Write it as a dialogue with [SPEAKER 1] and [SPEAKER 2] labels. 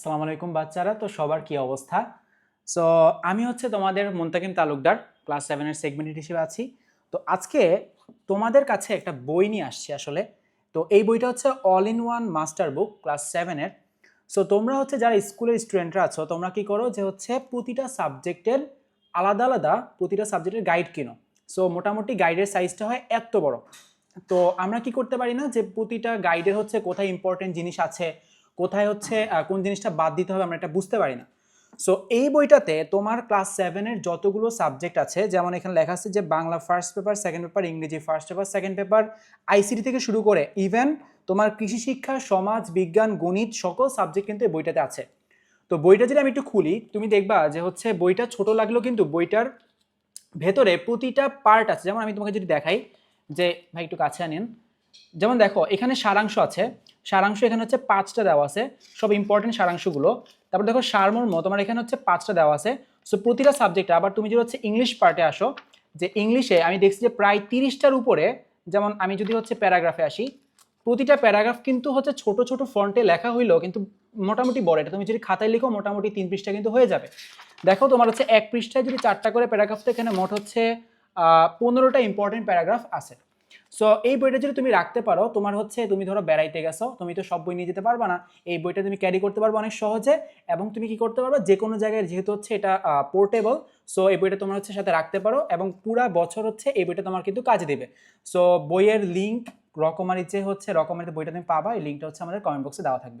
[SPEAKER 1] আসসালামু আলাইকুম বাচ্চারা, তো সবার কি অবস্থা? সো আমি হচ্ছে তোমাদের মুন্তাকিম তালুকদার ক্লাস সেভেনের সেগমেন্ট হিসেবে আছি। তো আজকে তোমাদের কাছে একটা বই নিয়ে আসছি আসলে। তো এই বইটা হচ্ছে all in one master book class সেভেনের সো তোমরা হচ্ছে যারা স্কুলের স্টুডেন্টরা আছো, তোমরা কি করো যে হচ্ছে প্রতিটা সাবজেক্টের আলাদা আলাদা প্রতিটা সাবজেক্টের গাইড কিনো। সো মোটামুটি গাইডের সাইজটা হয় এত বড়। তো আমরা কি করতে পারি না যে প্রতিটা গাইডের হচ্ছে কোথায় ইম্পর্টেন্ট জিনিস আছে কোথায় হচ্ছে কোন জিনিসটা বাদ দিতে হবে আমরা এটা বুঝতে পারি না। সো এই বইটাতে তোমার ক্লাস সেভেনের যতগুলো সাবজেক্ট আছে, যেমন এখানে লেখা আছে যে Bangla first paper second paper ইংরেজি first paper second paper ICT থেকে শুরু করে ইভেন তোমার কৃষি শিক্ষা, সমাজ, বিজ্ঞান, গণিত সকল সাবজেক্ট কিন্তু এই বইটাতে আছে। তো বইটা যদি আমি একটু খুলি, তুমি দেখবা যে হচ্ছে বইটা ছোট লাগলেও কিন্তু বইটার ভেতরে প্রতিটা পার্ট আছে। যেমন আমি তোমাকে যদি দেখাই, যে ভাই একটু কাছে আনেন। যেমন দেখো, এখানে সারাংশ আছে। সারাংশ এখানে হচ্ছে পাঁচটা দেওয়া আছে, সব ইম্পর্টেন্ট সারাংশগুলো। তারপর দেখো সারমর্ম, তোমার এখানে হচ্ছে পাঁচটা দেওয়া আছে। সো প্রতিটা সাবজেক্টে আবার তুমি যদি হচ্ছে ইংলিশ পার্টে আসো, যে ইংলিশে আমি দেখছি যে প্রায় তিরিশটার উপরে, যেমন আমি যদি হচ্ছে প্যারাগ্রাফে আসি, প্রতিটা প্যারাগ্রাফ কিন্তু হচ্ছে ছোট ছোট ফন্টে লেখা হইলেও কিন্তু মোটামুটি বড়। এটা তুমি যদি খাতায় লিখো, মোটামুটি তিন পৃষ্ঠা কিন্তু হয়ে যাবে। দেখো তোমার হচ্ছে এক পৃষ্ঠায় যদি চারটা করে প্যারাগ্রাফ তো এখানে মোট হচ্ছে পনেরোটা ইম্পর্টেন্ট প্যারাগ্রাফ আছে। সো এই বইটা যদি তুমি রাখতে পারো, তোমার হচ্ছে তুমি ধরো বেড়াইতে গেছো, তুমি তো সব বই নিয়ে যেতে পারবা না। এই বইটা তুমি ক্যারি করতে পারবে অনেক সহজে এবং তুমি কি করতে পারব যে কোনো জায়গায় যেহেতু হচ্ছে এটা পোর্টেবল সো এই বইটা তোমার হচ্ছে সাথে রাখতে পারো এবং পুরা বছর হচ্ছে এই বইটা তোমার কিন্তু কাজে দেবে। সো বইয়ের লিঙ্ক রকমারি যে হচ্ছে, রকমারিতে বইটা তুমি পাবা, এই লিঙ্কটা হচ্ছে আমাদের কমেন্ট বক্সে দেওয়া থাকবে।